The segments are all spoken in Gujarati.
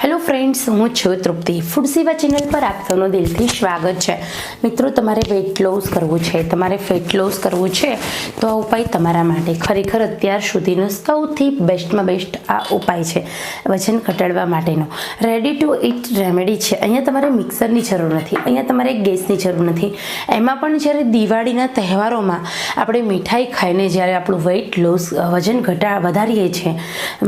હેલો ફ્રેન્ડ્સ, હું છું તૃપ્તિ. ફૂડ સેવા ચેનલ પર આપ સૌનું દિલથી સ્વાગત છે. મિત્રો, તમારે વેટ લોસ કરવું છે, તમારે ફેટ લોસ કરવું છે, તો આ ઉપાય તમારા માટે. ખરેખર અત્યાર સુધીનો સૌથી બેસ્ટમાં બેસ્ટ આ ઉપાય છે, વજન ઘટાડવા માટેનો. રેડી ટુ ઇટ રેમેડી છે. અહીંયા તમારે મિક્સરની જરૂર નથી, અહીંયા તમારે ગેસની જરૂર નથી. એમાં પણ જ્યારે દિવાળીના તહેવારોમાં આપણે મીઠાઈ ખાઈને જ્યારે આપણું વેઇટ લોસ વજન ઘટા વધારીએ છીએ,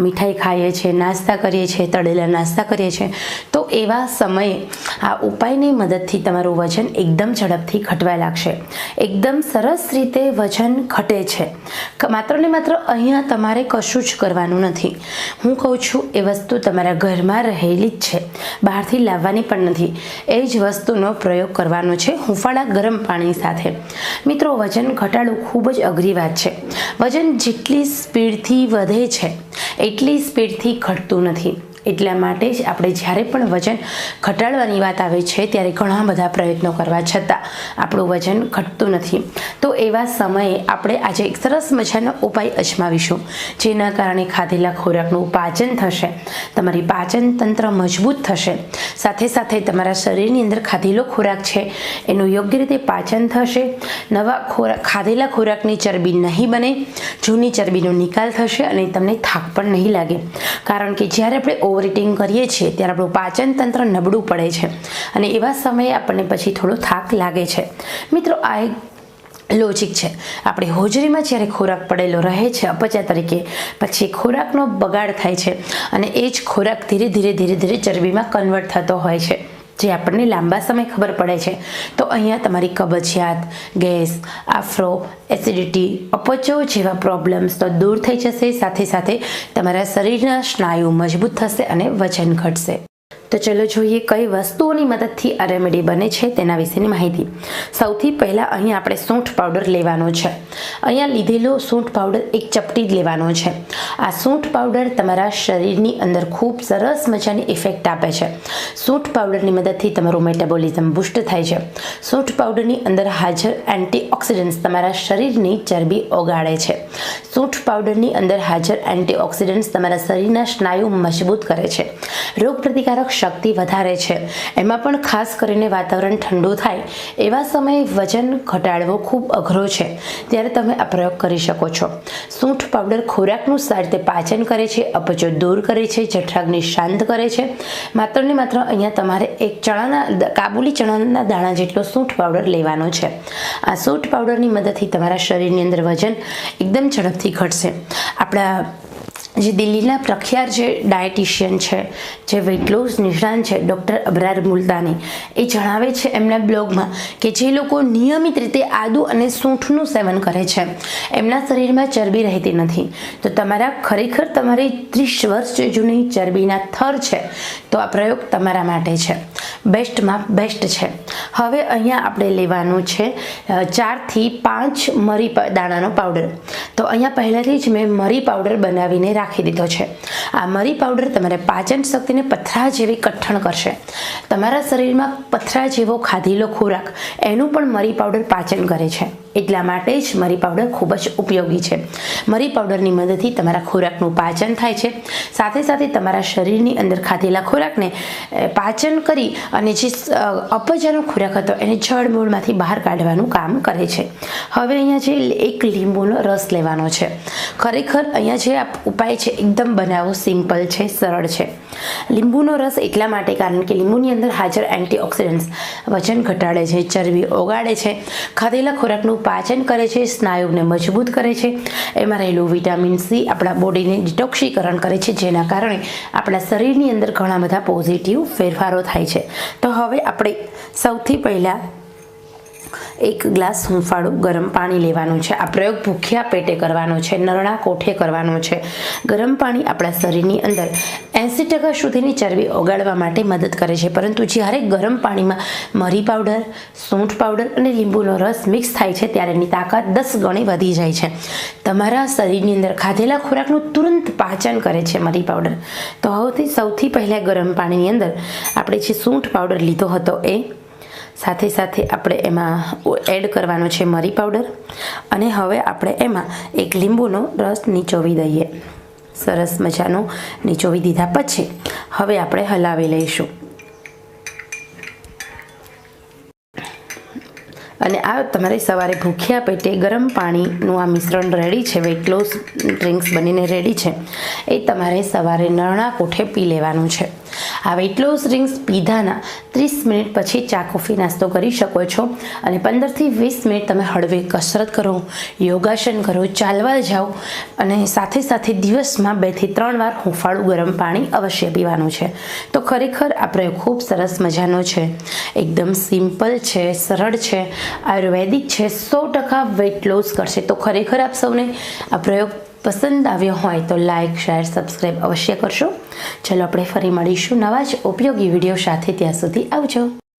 મીઠાઈ ખાઈએ છીએ, નાસ્તા કરીએ છીએ, તળેલા નાસ્તા કરીએ છીએ. તો એવા સમયે આ ઉપાયની મદદથી તમારું વજન એકદમ ઝડપથી ઘટવા લાગશે. એકદમ સરસ રીતે વજન ઘટે છે. માત્ર ને માત્ર અહીંયા તમારે કશું જ કરવાનું નથી. હું કહું છું, એ વસ્તુ તમારા ઘરમાં રહેલી જ છે. બહારથી લાવવાની પણ નથી. એ જ વસ્તુનો પ્રયોગ કરવાનો છે હુંફાળા ગરમ પાણી સાથે. મિત્રો, વજન ઘટાડવું ખૂબ જ અઘરી વાત છે. વજન જેટલી સ્પીડથી વધે છે, એટલી સ્પીડથી ઘટતું નથી. એટલા માટે જ આપણે જ્યારે પણ વજન ઘટાડવાની વાત આવે છે, ત્યારે ઘણા બધા પ્રયત્નો કરવા છતાં આપણું વજન ઘટતું નથી. તો એવા સમયે આપણે આજે એક સરસ મજાનો ઉપાય અજમાવીશું, જેના કારણે ખાધેલા ખોરાકનું પાચન થશે, તમારી પાચન તંત્ર મજબૂત થશે, સાથે સાથે તમારા શરીરની અંદર ખાધેલો ખોરાક છે, એનું યોગ્ય રીતે પાચન થશે, નવા ખોરાક ખાધેલા ખોરાકની ચરબી નહીં બને, જૂની ચરબીનો નિકાલ થશે અને તમને થાક પણ નહીં લાગે. કારણ કે જ્યારે આપણે ઓવર કરીએ છીએ, ત્યારે આપણું પાચન તંત્ર નબળું પડે છે. અને એવા સમયે આપણને પછી થોડો થાક લાગે છે. મિત્રો, આ એક લોજિક છે. આપણી હોજરીમાં જ્યારે ખોરાક પડેલો રહે છે, અપચા તરીકે, પછી ખોરાકનો બગાડ થાય છે અને એ જ ખોરાક ધીરે ધીરે ધીરે ધીરે ચરબીમાં કન્વર્ટ થતો હોય છે. જે આપણને લાંબા સમય ખબર પડે છે. તો અહીંયા તમારી કબજિયાત, ગેસ, આફ્રો, એસિડિટી, અપચો જેવા પ્રોબ્લેમ્સ તો દૂર થઈ જશે. સાથે સાથે તમારા શરીરના સ્નાયુ મજબૂત થશે અને વજન ઘટશે. તો ચલો જોઈએ કઈ વસ્તુઓની મદદથી આ રેમેડી બને છે તેના વિશેની માહિતી. સૌથી પહેલાં અહીં આપણે સૂંઠ પાવડર લેવાનો છે. અહીંયા લીધેલો સૂંઠ પાવડર એક ચપટી જ લેવાનો છે. આ સૂંઠ પાવડર તમારા શરીરની અંદર ખૂબ સરસ મજાની ઇફેક્ટ આપે છે. સૂંઠ પાવડરની મદદથી તમારું મેટાબોલિઝમ બુસ્ટ થાય છે. સૂંઠ પાવડરની અંદર હાજર એન્ટીઓક્સિડન્ટ્સ તમારા શરીરની ચરબી ઓગાળે છે. સૂંઠ પાવડરની અંદર હાજર એન્ટીઓક્સિડન્ટ્સ તમારા શરીરના સ્નાયુ મજબૂત કરે છે. રોગ પ્રતિકારક શક્તિ વધારે છે. એમાં પણ ખાસ કરીને વાતાવરણ ઠંડુ થાય. એવા સમયે વજન ઘટાડવો ખૂબ અઘરો છે. ત્યારે તમે આ પ્રયોગ કરી શકો છો. સૂંઠ પાવડર ખોરાકનું સારી રીતે પાચન કરે છે, અપચો દૂર કરે છે, જઠરાગ્નિ શાંત કરે છે. માત્ર ને માત્ર અહીંયા તમારે એક ચણાના કાબુલી ચણાના દાણા જેટલો સૂંઠ પાવડર લેવાનો છે. આ સૂંઠ પાવડરની મદદથી તમારા શરીરની અંદર વજન એકદમ ઝડપથી ઘટશે. આપણા જે દિલ્હીના પ્રખ્યાત જે ડાયટિશિયન છે, જે વેટ લોસ નિષ્ણાંત છે ડૉક્ટર અબરાર મુલતાની, એ જણાવે છે એમના બ્લોગમાં કે જે લોકો નિયમિત રીતે આદુ અને સૂંઠનું સેવન કરે છે, એમના શરીરમાં ચરબી રહેતી નથી. તો તમારા ખરેખર તમારી ત્રીસ વર્ષ જૂની ચરબીના થર છે, તો આ પ્રયોગ તમારા માટે છે. બેસ્ટમાં બેસ્ટ છે. હવે અહીંયા આપણે લેવાનું છે ચારથી પાંચ મરી દાણાનો પાવડર તો અહીંયા પહેલાંથી જ મેં મરી પાવડર બનાવીને રાખી દીધો છે. આ મરી પાવડર તમારે પાચન શક્તિને પથરા જેવી કઠણ કરશે. તમારા શરીરમાં પથરા જેવો ખાધેલો ખોરાક, એનું પણ મરી પાવડર પાચન કરે છે. એટલા માટે જ મરી પાવડર ખૂબ જ ઉપયોગી છે. મરી પાવડરની મદદથી તમારા ખોરાકનું પાચન થાય છે. સાથે સાથે તમારા શરીરની અંદર ખાધેલા ખોરાકને પાચન કરી અને જે અપચાનો ખોરાક હતો એને જળમૂળમાંથી બહાર કાઢવાનું કામ કરે છે. હવે અહીંયા જે એક લીંબુનો રસ લેવાનો છે. ખરેખર અહીંયા જે ઉપાય છે એકદમ બનાવવો સિમ્પલ છે, સરળ છે. લીંબુનો રસ એટલા માટે કારણ કે લીંબુની અંદર હાજર એન્ટીઓક્સિડન્ટ્સ વજન ઘટાડે છે, ચરબી ઓગાળે છે. ખાધેલા ખોરાકનું પાચન કરે છે, સ્નાયુને મજબૂત કરે છે. એમાં રહેલું વિટામિન સી આપણા બોડીને ડિટોક્સીકરણ કરે છે, જેના કારણે આપણા શરીરની અંદર ઘણા બધા પોઝિટિવ ફેરફારો થાય છે. તો હવે આપણે સૌથી પહેલાં એક ગ્લાસ હુંફાળું ગરમ પાણી લેવાનું છે. આ પ્રયોગ ભૂખ્યા પેટે કરવાનો છે, નરણા કોઠે કરવાનો છે. ગરમ પાણી આપણા શરીરની અંદર એંસી ટકા સુધીની ચરબી ઓગાળવા માટે મદદ કરે છે. પરંતુ જ્યારે ગરમ પાણીમાં મરી પાવડર, સૂંઠ પાવડર અને લીંબુનો રસ મિક્સ થાય છે, ત્યારે એની તાકાત દસ ગણી વધી જાય છે. તમારા શરીરની અંદર ખાધેલા ખોરાકનું તુરંત પાચન કરે છે મરી પાવડર. તો હવેથી સૌથી પહેલાં ગરમ પાણીની અંદર આપણે જે સૂંઠ પાવડર લીધો હતો, એ સાથે સાથે આપણે એમાં એડ કરવાનો છે મરી પાવડર અને હવે આપણે એમાં એક લીંબુનો રસ નીચોવી દઈએ. સરસ મજાનો નીચોવી દીધા પછી હવે આપણે હલાવી લઈશું. અને આ તમારે સવારે ભૂખ્યા પેટે ગરમ પાણીનું આ મિશ્રણ રેડી છે વેટ લોસ ડ્રિંક્સ બનીને રેડી છે, એ તમારે સવારે નરણા કોઠે પી લેવાનું છે. આ વેટ લોસ ડ્રિંક્સ પીધાના ત્રીસ મિનિટ પછી ચા કોફી નાસ્તો કરી શકો છો અને પંદરથી વીસ મિનિટ તમે હળવે કસરત કરો, યોગાસન કરો, ચાલવા જાઓ અને સાથે સાથે દિવસમાં બેથી ત્રણ વાર હુંફાળું ગરમ પાણી અવશ્ય પીવાનું છે. તો ખરેખર આ પ્રયોગ ખૂબ સરસ મજાનો છે. એકદમ સિમ્પલ છે, સરળ છે આયુર્વેદિક છે સો ટકા વેટ લોસ કરશે. તો ખરેખર આપ સૌને આ પ્રયોગ પસંદ આવ્યો હોય તો લાઇક શેર સબસ્ક્રાઈબ અવશ્ય કરશો. ચલો આપણે ફરી મળીશું નવા જ ઉપયોગી વીડિયો સાથે. ત્યાં સુધી આવજો.